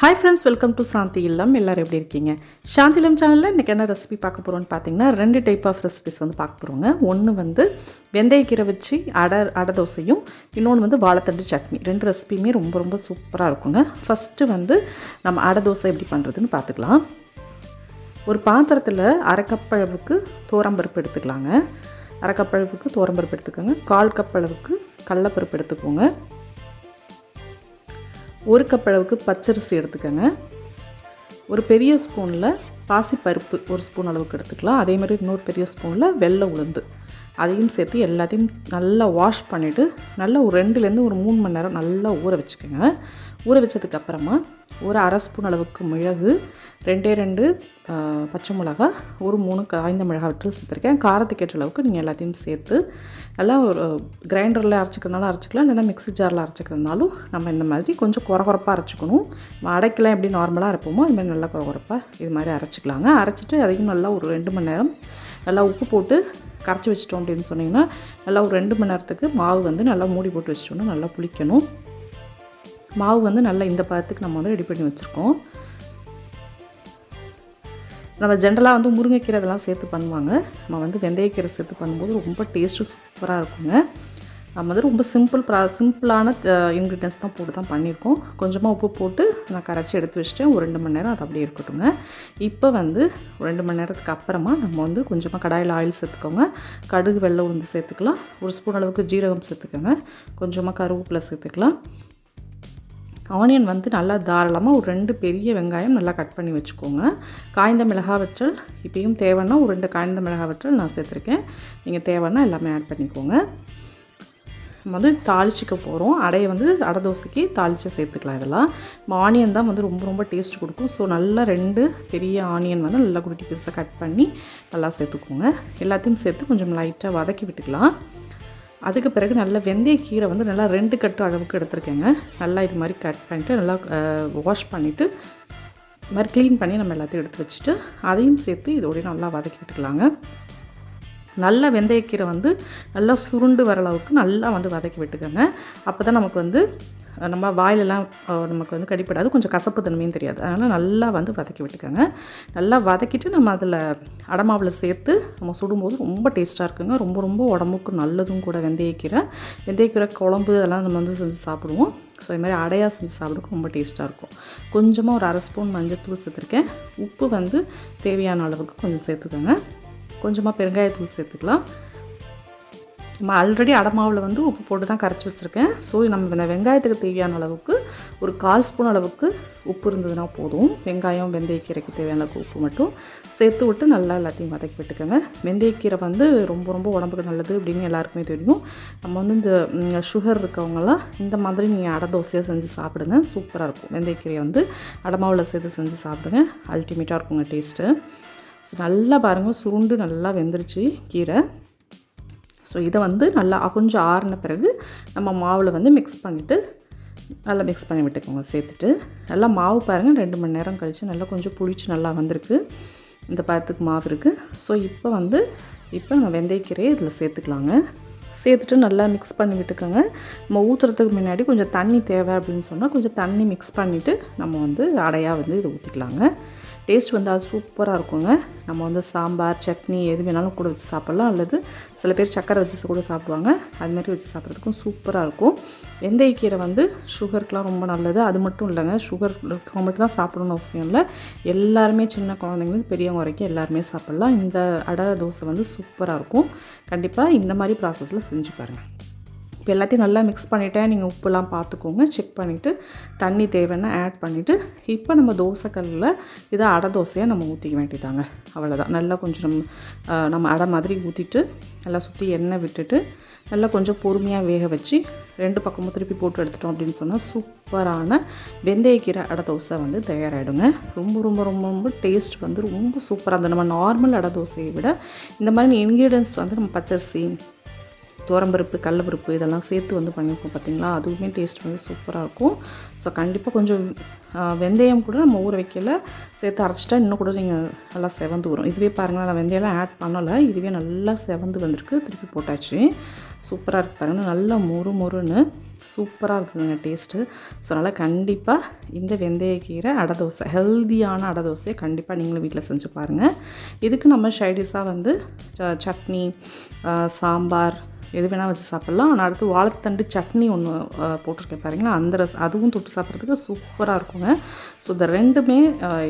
Hi friends welcome to Shanthi Illam எல்லோரும் எப்படி இருக்கீங்க? சாந்தி இல்லம் சேனலில் இன்றைக்கி என்ன ரெசிபி பார்க்க போகிறோம்னு பார்த்தீங்கன்னா ரெண்டு டைப் ஆஃப் ரெசிபிஸ் வந்து பார்க்க போகிறோங்க ஒன்று வந்து வெந்தயக்கீரை வச்சு அடை அடை தோசையும் இன்னொன்று வந்து வாழைத்தண்டு சட்னி. ரெண்டு ரெசிபியுமே ரொம்ப ரொம்ப சூப்பராக இருக்குங்க. ஃபஸ்ட்டு வந்து நம்ம அடை தோசை எப்படி பண்ணுறதுன்னு பார்த்துக்கலாம். ஒரு பாத்திரத்தில் அரைக்கப்பளவுக்கு தோரம்பருப்பு எடுத்துக்கலாங்க. அரைக்கப்பளவுக்கு தோரம்பருப்பு எடுத்துக்கோங்க. கால் கப் அளவுக்கு கடலப்பருப்பு எடுத்துக்கோங்க. ஒரு கப் அளவுக்கு பச்சரிசி எடுத்துக்கோங்க. ஒரு பெரிய ஸ்பூனில் பாசிப்பருப்பு ஒரு ஸ்பூன் அளவுக்கு எடுத்துக்கலாம். அதே மாதிரி இன்னொரு பெரிய ஸ்பூனில் வெள்ளை உளுந்து. அதையும் சேர்த்து எல்லாத்தையும் நல்லா வாஷ் பண்ணிவிட்டு நல்லா ஒரு ரெண்டுலேருந்து ஒரு மூணு மணி நேரம் நல்லா ஊற வச்சுக்கோங்க. ஊற வச்சதுக்கப்புறமா ஒரு அரை ஸ்பூன் அளவுக்கு மிளகு ரெண்டே ரெண்டு பச்சை மிளகா ஒரு மூணு காய்ந்த மிளகா விட்டு சேர்த்துருக்கேன். காரத்துக்கு ஏற்ற அளவுக்கு நீங்கள் எல்லாத்தையும் சேர்த்து நல்லா ஒரு கிரைண்டரில் அரைச்சிக்கிறனாலும் அரைச்சிக்கலாம் இல்லைன்னா மிக்ஸி ஜாரில் அரைச்சிக்கிறதுனாலும் நம்ம இந்த மாதிரி கொஞ்சம் குறகுறப்பாக அரைச்சிக்கணும். நம்ம அடைக்கலாம் எப்படி நார்மலாக அரைப்போமோ அது மாதிரி நல்லா குறகுறப்பாக இது மாதிரி அரைச்சிக்கலாங்க. அரைச்சிட்டு அதையும் நல்லா ஒரு ரெண்டு மணி நேரம் நல்லா உப்பு போட்டு கரைச்சி வச்சிட்டோம் அப்படின்னு சொன்னிங்கன்னா நல்லா ஒரு ரெண்டு மணி நேரத்துக்கு மாவு வந்து நல்லா மூடி போட்டு வச்சிட்டோம்னா நல்லா புளிக்கணும். மாவு வந்து நல்லா இந்த பதத்துக்கு நம்ம வந்து ரெடி பண்ணி வச்சுருக்கோம். நம்ம ஜென்ரலாக வந்து முருங்கைக்கீரை இதெல்லாம் சேர்த்து பண்ணுவாங்க. நம்ம வந்து வெந்தயக்கீரை சேர்த்து பண்ணும்போது ரொம்ப டேஸ்ட்டு சூப்பராக இருக்குங்க. நம்ம வந்து ரொம்ப சிம்பிள் ப்ரா சிம்பிளான இன்க்ரீடியன்ஸ் தான் போட்டு தான் பண்ணியிருக்கோம். கொஞ்சமாக உப்பு போட்டு நான் கரைச்சி எடுத்து வச்சுட்டேன். ஒரு ரெண்டு மணி நேரம் அது அப்படியே இருக்கட்டுங்க. இப்போ வந்து ரெண்டு மணி நேரத்துக்கு அப்புறமா நம்ம வந்து கொஞ்சமாக கடாயில் ஆயில் சேர்த்துக்கோங்க. கடுகு வெள்ளை உளுந்து சேர்த்துக்கலாம். ஒரு ஸ்பூன் அளவுக்கு ஜீரகம் சேர்த்துக்கோங்க. கொஞ்சமாக கருவேப்பிலை சேர்த்துக்கலாம். ஆனியன் வந்து நல்லா தாராளமாக ஒரு ரெண்டு பெரிய வெங்காயம் நல்லா கட் பண்ணி வச்சுக்கோங்க. காய்ந்த மிளகா வற்றல் இப்பயும் தேவைன்னா ஒரு ரெண்டு காய்ந்த மிளகா வற்றல் நான் சேர்த்துருக்கேன். நீங்கள் தேவைன்னா எல்லாமே ஆட் பண்ணிக்கோங்க. நம்ம வந்து தாளிச்சிக்க போகிறோம் அடையை வந்து அடை தோசைக்கு தாளித்து சேர்த்துக்கலாம் இதெல்லாம். நம்ம ஆனியன் தான் வந்து ரொம்ப ரொம்ப டேஸ்ட் கொடுக்கும். ஸோ நல்லா ரெண்டு பெரிய ஆனியன் வந்து நல்லா குட்டி பீஸாக கட் பண்ணி நல்லா சேர்த்துக்கோங்க. எல்லாத்தையும் சேர்த்து கொஞ்சம் லைட்டாக வதக்கி விட்டுக்கலாம். அதுக்கு பிறகு நல்லா வெந்தய கீரை வந்து நல்லா ரெண்டு கட்டு அளவுக்கு எடுத்துருக்கேங்க. நல்லா இது மாதிரி கட் பண்ணிவிட்டு நல்லா வாஷ் பண்ணிவிட்டு இது மாதிரி க்ளீன் பண்ணி நம்ம எல்லாத்தையும் எடுத்து வச்சுட்டு அதையும் சேர்த்து இதோடய நல்லா வதக்கி விட்டுக்கலாங்க நல்ல வெந்தயக்கீரை வந்து நல்லா சுருண்டு வர அளவுக்கு நல்லா வந்து வதக்கி விட்டுக்கோங்க. அப்போ தான் நமக்கு வந்து நம்ம வாயிலெல்லாம் நமக்கு வந்து கடிப்படாது. கொஞ்சம் கசப்பு தன்மையும் தெரியாது. அதனால் நல்லா வந்து வதக்கி விட்டுக்கோங்க. நல்லா வதக்கிட்டு நம்ம அதில் அடமாவில் சேர்த்து நம்ம சுடும்போது ரொம்ப டேஸ்ட்டாக இருக்குங்க. ரொம்ப ரொம்ப உடம்புக்கு நல்லதும் கூட வெந்தயக்கீரை வெந்தயக்கீரை குழம்பு அதெல்லாம் நம்ம வந்து செஞ்சு சாப்பிடுவோம். ஸோ இது மாதிரி அடையாக செஞ்சு சாப்பிடுறதுக்கு ரொம்ப டேஸ்ட்டாக இருக்கும். கொஞ்சமாக ஒரு அரை ஸ்பூன் மஞ்சள் தூள் சேர்த்துருக்கேன். உப்பு வந்து தேவையான அளவுக்கு கொஞ்சம் சேர்த்துக்கோங்க. கொஞ்சமாக பெருங்காயத்தூள் சேர்த்துக்கலாம். நம்ம ஆல்ரெடி அடமாவில் வந்து உப்பு போட்டு தான் கரைச்சி வச்சுருக்கேன். ஸோ நம்ம இந்த வெங்காயத்துக்கு தேவையான அளவுக்கு ஒரு கால் ஸ்பூன் அளவுக்கு உப்பு இருந்ததுன்னா போதும். வெங்காயம் வெந்தயக்கீரைக்கு தேவையான அளவுக்கு உப்பு மட்டும் சேர்த்து விட்டு நல்லா எல்லாத்தையும் வதக்கி விட்டுக்கோங்க. வெந்தயக்கீரை வந்து ரொம்ப ரொம்ப உடம்புக்கு நல்லது அப்படின்னு எல்லாருக்குமே தெரியும். நம்ம வந்து இந்த சுகர் இருக்கவங்கலாம் இந்த மாதிரி நீங்கள் அடை தோசையாக செஞ்சு சாப்பிடுங்க. சூப்பராக இருக்கும். வெந்தயக்கீரையை வந்து அடமாவில் சேர்த்து செஞ்சு சாப்பிடுங்க. அல்டிமேட்டாக இருக்குங்க டேஸ்ட்டு ஸோ நல்லா பாருங்கள் சுருண்டு நல்லா வெந்துருச்சு கீரை. ஸோ இதை வந்து நல்லா கொஞ்சம் ஆறின பிறகு நம்ம மாவில் வந்து மிக்ஸ் பண்ணிவிட்டு நல்லா மிக்ஸ் பண்ணி விட்டுக்கோங்க சேர்த்துட்டு. நல்லா மாவு பாருங்கள் ரெண்டு மணி நேரம் கழித்து நல்லா கொஞ்சம் புளிச்சு நல்லா வந்திருக்கு. இந்த பழத்துக்கு மாவு இருக்குது ஸோ இப்போ வந்து இப்போ நம்ம வெந்தயக்கீரையை இதில் சேர்த்துக்கலாங்க. சேர்த்துட்டு நல்லா மிக்ஸ் பண்ணி விட்டுக்கோங்க. நம்ம ஊற்றுறதுக்கு முன்னாடி கொஞ்சம் தண்ணி தேவை அப்படின்னு சொன்னால் கொஞ்சம் தண்ணி மிக்ஸ் பண்ணிவிட்டு நம்ம வந்து அடையாக வந்து இதை ஊற்றிக்கலாங்க டேஸ்ட் வந்து அது சூப்பராக இருக்குங்க. நம்ம வந்து சாம்பார் சட்னி எது வேணாலும் கூட வச்சு சாப்பிட்லாம். அல்லது சில பேர் சக்கரை வச்சு கூட சாப்பிடுவாங்க. அது மாதிரி வச்சு சாப்பிட்றதுக்கும் சூப்பராக இருக்கும். வெந்தய கீரை வந்து சுகருக்குலாம் ரொம்ப நல்லது. அது மட்டும் இல்லைங்க. சுகர் இருக்கவங்க மட்டும் தான் சாப்பிடணும்னு அவசியம் இல்லை. எல்லாருமே சின்ன குழந்தைங்களுக்கு பெரியவங்க வரைக்கும் எல்லாருமே சாப்பிட்லாம். இந்த அடை தோசை வந்து சூப்பராக இருக்கும். கண்டிப்பாக இந்த மாதிரி ப்ராசஸில் செஞ்சு பாருங்கள் இப்போ எல்லாத்தையும் நல்லா மிக்ஸ் பண்ணிவிட்டேன் நீங்கள் உப்புலாம் பார்த்துக்கோங்க செக் பண்ணிவிட்டு தண்ணி தேவைன்னா ஆட் பண்ணிவிட்டு இப்போ நம்ம தோசைக்கல்லில் இதை அடை தோசையாக நம்ம ஊற்றிக்க வேண்டியதாங்க அவ்வளோதான் நல்லா கொஞ்சம் நம்ம நம்ம அடை மாதிரி ஊற்றிட்டு நல்லா சுற்றி எண்ணெய் விட்டுட்டு நல்லா கொஞ்சம் பொறுமையாக வேக வச்சு ரெண்டு பக்கமும் திருப்பி போட்டு எடுத்துட்டோம் அப்படின்னு சொன்னால் சூப்பரான வெந்தயக்கீரை அடை தோசை வந்து தயாராகிடுங்க ரொம்ப ரொம்ப ரொம்ப ரொம்ப டேஸ்ட் வந்து ரொம்ப சூப்பராக இருந்தது. நம்ம நார்மல் அடை தோசையை விட இந்த மாதிரி இன்க்ரீடியன்ஸ் வந்து நம்ம பச்சரிசி துவரம்பருப்பு கடலப்பருப்பு இதெல்லாம் சேர்த்து வந்து பண்ணியிருக்கோம் பார்த்தீங்களா? அதுவுமே டேஸ்ட் வந்து சூப்பராக இருக்கும். ஸோ கண்டிப்பாக கொஞ்சம் வெந்தயம் கூட நம்ம ஊற வைக்கல. சேர்த்து அரைச்சிட்டா இன்னும் கூட நீங்கள் நல்லா செவந்து வரும். இதுவே பாருங்களேன் நான் வெந்தயம்லாம் ஆட் பண்ணலை. இதுவே நல்லா செவந்து வந்திருக்கு. திருப்பி போட்டாச்சு. சூப்பராக இருக்குது பாருங்கள் நல்லா மொறு மொறுன்னு சூப்பராக இருக்குதுங்க டேஸ்ட்டு ஸோ அதனால் கண்டிப்பாக இந்த வெந்தயக்கீரை அடை தோசை ஹெல்தியான அடை தோசையை கண்டிப்பாக நீங்களும் வீட்டில் செஞ்சு பாருங்கள் இதுக்கு நம்ம ஷைடிஷாக வந்து சட்னி சாம்பார் எது வேணால் வச்சு சாப்பிட்லாம். ஆனால் அடுத்து வாழைத்தண்டு சட்னி ஒன்று போட்டிருக்கேன் பாருங்களா அந்த ரஸ் அதுவும் தொட்டு சாப்பிட்றதுக்கு சூப்பராக இருக்குங்க. ஸோ இந்த ரெண்டுமே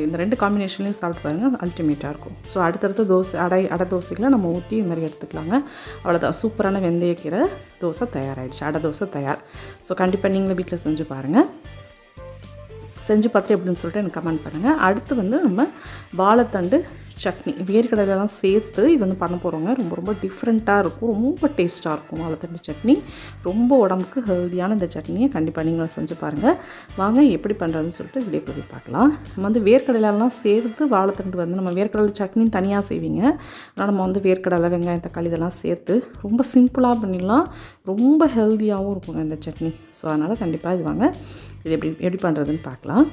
இந்த ரெண்டு காம்பினேஷன்லேயும் சாப்பிட்டு பாருங்கள் அல்டிமேட்டாக இருக்கும். ஸோ அடுத்தடுத்து தோசை அடை அடை தோசைகளை நம்ம ஊற்றி இது மாதிரி எடுத்துக்கலாங்க. அவ்வளோதான் சூப்பரான வெந்தயக்கீரை தோசை தயாராகிடுச்சு அடை தோசை தயார். ஸோ கண்டிப்பாக நீங்களும் வீட்டில் செஞ்சு பாருங்கள் செஞ்சு பார்த்துட்டு எப்படின்னு சொல்லிட்டு எனக்கு கமெண்ட் பண்ணுங்கள் அடுத்து வந்து நம்ம வாழைத்தண்டு சட்னி வேர்க்கடலைலாம் சேர்த்து இது வந்து பண்ண போகிறோங்க ரொம்ப ரொம்ப டிஃப்ரெண்ட்டாக இருக்கும். ரொம்ப டேஸ்ட்டாக இருக்கும் வாழைத்தண்டு சட்னி. ரொம்ப உடம்புக்கு ஹெல்தியான இந்த சட்னியை கண்டிப்பாக நீங்களும் செஞ்சு பாருங்கள் வாங்க எப்படி பண்ணுறதுன்னு சொல்லிட்டு வீடியோ போய் பார்க்கலாம். நம்ம வந்து வேர்க்கடலைலாம் சேர்த்து வாழைத்தண்டு வந்து நம்ம வேர்க்கடலை சட்னி தனியாக செய்வீங்க. ஆனால் நம்ம வந்து வேர்க்கடலை வெங்காயம் தக்காளி இதெல்லாம் சேர்த்து ரொம்ப சிம்பிளாக பண்ணிடலாம். ரொம்ப ஹெல்த்தியாகவும் இருக்குங்க இந்த சட்னி. ஸோ அதனால் கண்டிப்பாக இது வாங்க. இது எப்படி எப்படி பண்ணுறதுன்னு பார்க்கலாம்.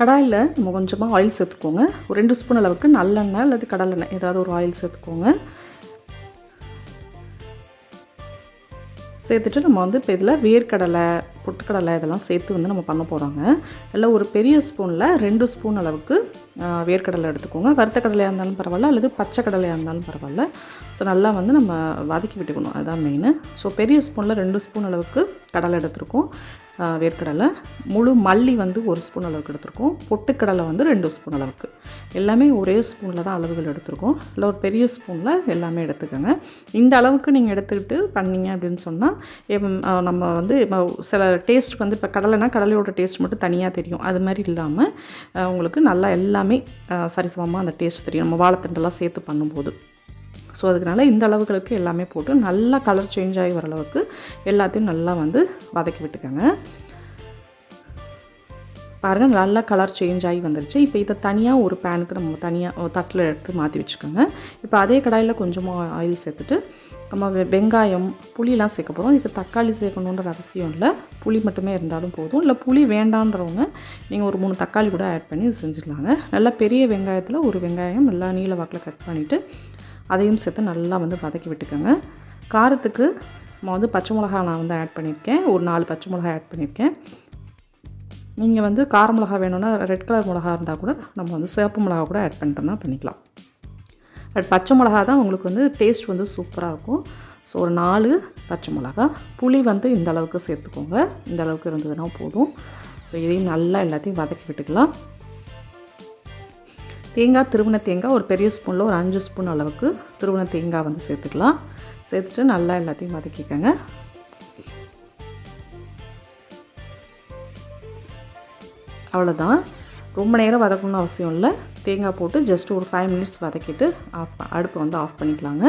கடாயில் நம்ம கொஞ்சமாக ஆயில் சேர்த்துக்கோங்க. ஒரு ரெண்டு ஸ்பூன் அளவுக்கு நல்லெண்ணெய் அல்லது கடலெண்ணெய். ஏதாவது ஒரு ஆயில் சேர்த்துக்கோங்க. சேர்த்துட்டு நம்ம வந்து இப்போ இதில் வேர்க்கடலை பொட்டுக்கடலை இதெல்லாம் சேர்த்து வந்து நம்ம பண்ண போகிறாங்க இல்லை ஒரு பெரிய ஸ்பூனில் ரெண்டு ஸ்பூன் அளவுக்கு வேர்க்கடலை எடுத்துக்கோங்க. வறுத்த கடலையாக இருந்தாலும் பரவாயில்ல அல்லது பச்சை கடலையாக இருந்தாலும் பரவாயில்ல. ஸோ நல்லா வந்து நம்ம வதக்கி விட்டுக்கணும். அதுதான் மெயின் ஸோ பெரிய ஸ்பூனில் ரெண்டு ஸ்பூன் அளவுக்கு கடலை எடுத்திருக்கோம் வேர்க்கடலை. முழு மல்லி வந்து ஒரு ஸ்பூன் அளவுக்கு எடுத்திருக்கோம். பொட்டுக்கடலை வந்து ரெண்டு ஸ்பூன் அளவுக்கு. எல்லாமே ஒரே ஸ்பூனில் தான் அளவுகள் எடுத்திருக்கோம். இல்லை ஒரு பெரிய ஸ்பூனில் எல்லாமே எடுத்துக்கோங்க. இந்த அளவுக்கு நீங்கள் எடுத்துக்கிட்டு பண்ணீங்க அப்படின்னு சொன்னால் நம்ம வந்து சில டேஸ்ட்டுக்கு வந்து இப்போ கடலைனா கடலையோட டேஸ்ட் மட்டும் தனியாக தெரியும். அது மாதிரி இல்லாமல் உங்களுக்கு நல்லா எல்லாமே சரிசமமாக அந்த டேஸ்ட் தெரியும். நம்ம வாழைத்தண்டெல்லாம் சேர்த்து பண்ணும்போது. ஸோ அதுக்குனால இந்த அளவுகளுக்கு எல்லாமே போட்டு நல்லா கலர் சேஞ்ச் ஆகி வர அளவுக்கு எல்லாத்தையும் நல்லா வந்து வதக்கி விட்டுக்கோங்க. பாருங்கள் நல்லா கலர் சேஞ்ச் ஆகி வந்துருச்சு. இப்போ இதை தனியாக ஒரு பேனுக்கு நம்ம தனியாக ஒரு தட்டில் எடுத்து மாற்றி வச்சுக்கோங்க. இப்போ அதே கடாயில் கொஞ்சமாக ஆயில் சேர்த்துட்டு நம்ம வெ- வெங்காயம் புளியெலாம் சேர்க்க போகிறோம் இதுக்கு தக்காளி சேர்க்கணுன்ற அவசியம் இல்லை. புளி மட்டுமே இருந்தாலும் போதும். இல்லை புளி வேண்டான்றவங்க நீங்கள் ஒரு மூணு தக்காளி கூட ஆட் பண்ணி செஞ்சுக்கலாங்க. நல்லா பெரிய வெங்காயத்தில் ஒரு வெங்காயம் நல்லா நீல வாக்கில் கட் பண்ணிவிட்டு அதையும் சேர்த்து நல்லா வந்து வதக்கி விட்டுக்கோங்க. காரத்துக்கு நம்ம வந்து பச்சை மிளகா நான் வந்து ஆட் பண்ணியிருக்கேன். ஒரு நாலு பச்சை மிளகா ஆட் பண்ணியிருக்கேன். நீங்கள் வந்து கார மிளகா வேணும்னா ரெட் கலர் மிளகா இருந்தால் கூட நம்ம வந்து சிவப்பு மிளகா கூட ஆட் பண்ணிட்டோம்னா பண்ணிக்கலாம். பட் பச்சை மிளகா தான் உங்களுக்கு வந்து டேஸ்ட் வந்து சூப்பராக இருக்கும். ஸோ ஒரு நாலு பச்சை மிளகா. புளி வந்து இந்த அளவுக்கு சேர்த்துக்கோங்க. இந்த அளவுக்கு இருந்ததுன்னா போதும். ஸோ இதையும் நல்லா எல்லாத்தையும் வதக்கி விட்டுக்கலாம். தேங்காய் திருவண தேங்காய் ஒரு பெரிய ஸ்பூனில் ஒரு அஞ்சு ஸ்பூன் அளவுக்கு திருவண தேங்காய் வந்து சேர்த்துக்கலாம். சேர்த்துட்டு நல்லா எல்லாத்தையும் வதக்கிக்கோங்க. அவ்வளோதான் ரொம்ப நேரம் வதக்கணும்னு அவசியம் இல்லை. தேங்காய் போட்டு ஜஸ்ட் ஒரு ஃபைவ் மினிட்ஸ் வதக்கிட்டு ஆஃப் அடுப்பை வந்து ஆஃப் பண்ணிக்கலாங்க.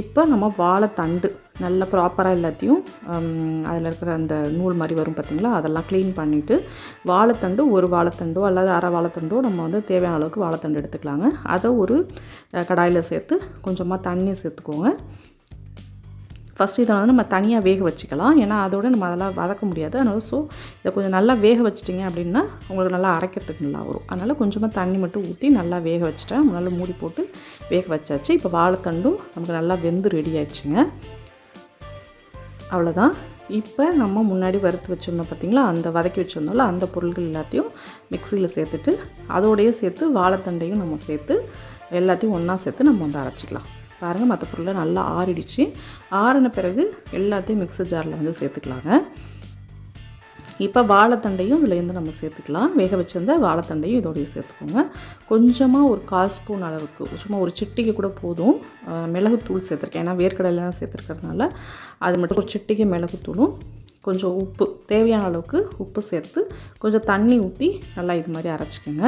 இப்போ நம்ம வாழைத்தண்டு நல்ல ப்ராப்பராக எல்லாத்தையும் அதில் இருக்கிற அந்த நூல் மாதிரி வரும் பார்த்திங்களா அதெல்லாம் க்ளீன் பண்ணிவிட்டு வாழைத்தண்டு ஒரு வாழைத்தண்டோ அல்லது அரை வாழைத்தண்டோ நம்ம வந்து தேவையான அளவுக்கு வாழைத்தண்டு எடுத்துக்கலாங்க. அதை ஒரு கடாயில் சேர்த்து கொஞ்சமாக தண்ணி சேர்த்துக்கோங்க. ஃபஸ்ட்டு இதை வந்து நம்ம தனியாக வேக வச்சுக்கலாம். ஏன்னா அதோட நம்ம அதெல்லாம் வதக்க முடியாது. அதனால ஸோ இதை கொஞ்சம் நல்லா வேக வச்சிட்டிங்க அப்படின்னா உங்களுக்கு நல்லா அரைக்கிறதுக்கு நல்லா வரும். அதனால் கொஞ்சமாக தண்ணி மட்டும் ஊற்றி நல்லா வேக வச்சுட்டேன். நல்லா மூடி போட்டு வேக வச்சாச்சு. இப்போ வாழைத்தண்டும் நமக்கு நல்லா வெந்து ரெடி ஆயிடுச்சுங்க. அவ்வளோதான் இப்போ நம்ம முன்னாடி வறுத்து வச்சுருந்தோம் பார்த்தீங்களா? அந்த வதக்கி வச்சுருந்தோம்ல அந்த பொருள்கள் எல்லாத்தையும் மிக்சியில் சேர்த்துட்டு அதோடையே சேர்த்து வாழைத்தண்டையும் நம்ம சேர்த்து எல்லாத்தையும் ஒன்றா சேர்த்து நம்ம வந்து அரைச்சிக்கலாம். பாருங்கள் மற்ற பொருளை நல்லா ஆறிடுச்சு. ஆறின பிறகு எல்லாத்தையும் மிக்ஸர் ஜாரில் வந்து சேர்த்துக்கலாங்க. இப்போ வாழைத்தண்டையும் இதுலேருந்து நம்ம சேர்த்துக்கலாம். வேக வச்சிருந்த வாழைத்தண்டையும் இதோடய சேர்த்துக்கோங்க. கொஞ்சமாக ஒரு கால் ஸ்பூன் அளவுக்கு சும்மா ஒரு சிட்டிகை கூட போதும். மிளகுத்தூள் சேர்த்துருக்கேன். ஏன்னா வேர்க்கடலாம் சேர்த்துருக்கறதுனால அது மட்டும் ஒரு சிட்டிகை மிளகுத்தூளும் கொஞ்சம் உப்பு தேவையான அளவுக்கு உப்பு சேர்த்து கொஞ்சம் தண்ணி ஊற்றி நல்லா இது மாதிரி அரைச்சிக்கோங்க.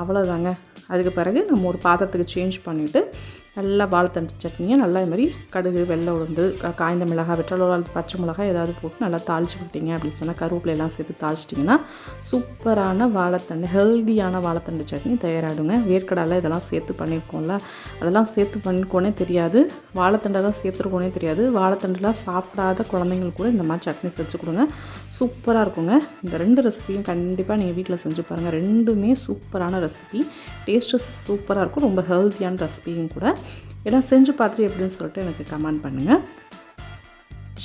அவ்வளோதாங்க அதுக்கு பிறகு நம்ம ஒரு பாத்திரத்துக்கு சேஞ்ச் பண்ணிவிட்டு நல்லா வாழைத்தண்டு சட்னியை நல்லா இது மாதிரி கடுகு வெள்ளை உளுந்து காய்ந்த மிளகாய் வெற்றலோரால் பச்சை மிளகாய் ஏதாவது போட்டு நல்லா தாளிச்சு விட்டீங்க அப்படின்னு சொன்னால் கருவேப்பிலை சேர்த்து தாளிச்சிட்டிங்கன்னா சூப்பரான வாழைத்தண்டு ஹெல்தியான வாழைத்தண்டு சட்னி தயாராகிடுங்க. வேர்க்கடலை இதெல்லாம் சேர்த்து பண்ணியிருக்கோம்ல அதெல்லாம் சேர்த்து பண்ணிருக்கோனே தெரியாது. வாழைத்தண்டெல்லாம் சேர்த்துருக்கோனே தெரியாது. வாழைத்தண்டுலாம் சாப்பிடாத குழந்தைங்களுக்கு கூட இந்த மாதிரி சட்னி செஞ்சு கொடுங்க. சூப்பராக இருக்குங்க. இந்த ரெண்டு ரெசிபியும் கண்டிப்பாக நீங்கள் வீட்டில் செஞ்சு பாருங்கள் ரெண்டுமே சூப்பரான ரெசிபி டேஸ்ட்டு சூப்பராக இருக்கும். ரொம்ப ஹெல்த்தியான ரெசிபியும் கூட. எல்லாம் செஞ்சு பார்த்துட்டு எப்படின்னு சொல்லிட்டு எனக்கு கமெண்ட் பண்ணுங்கள்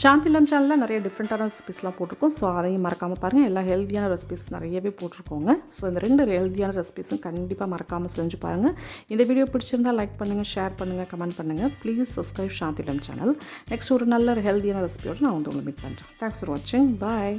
சாந்திலம் சேனலில் நிறைய டிஃப்ரெண்ட்டான ரெசிபிஸ்லாம் போட்டிருக்கோம். ஸோ அதையும் மறக்காமல் பாருங்கள் எல்லா ஹெல்த்தியான ரெசிபிஸ் நிறையவே போட்டிருக்கோங்க. ஸோ இந்த ரெண்டு ஹெல்த்தியான ரெசிபிஸும் கண்டிப்பாக மறக்காமல் செஞ்சு பாருங்கள் இந்த வீடியோ பிடிச்சிருந்தால் லைக் பண்ணுங்கள் ஷேர் பண்ணுங்கள் கமெண்ட் பண்ணுங்கள் please subscribe Shanthilam channel next ஒரு நல்ல ஹெல்த்தியான ரெசிபியோடு நான் வந்து உங்களை மீட் பண்ணுறேன் தேங்க்ஸ் ஃபார் வாட்சிங் பாய்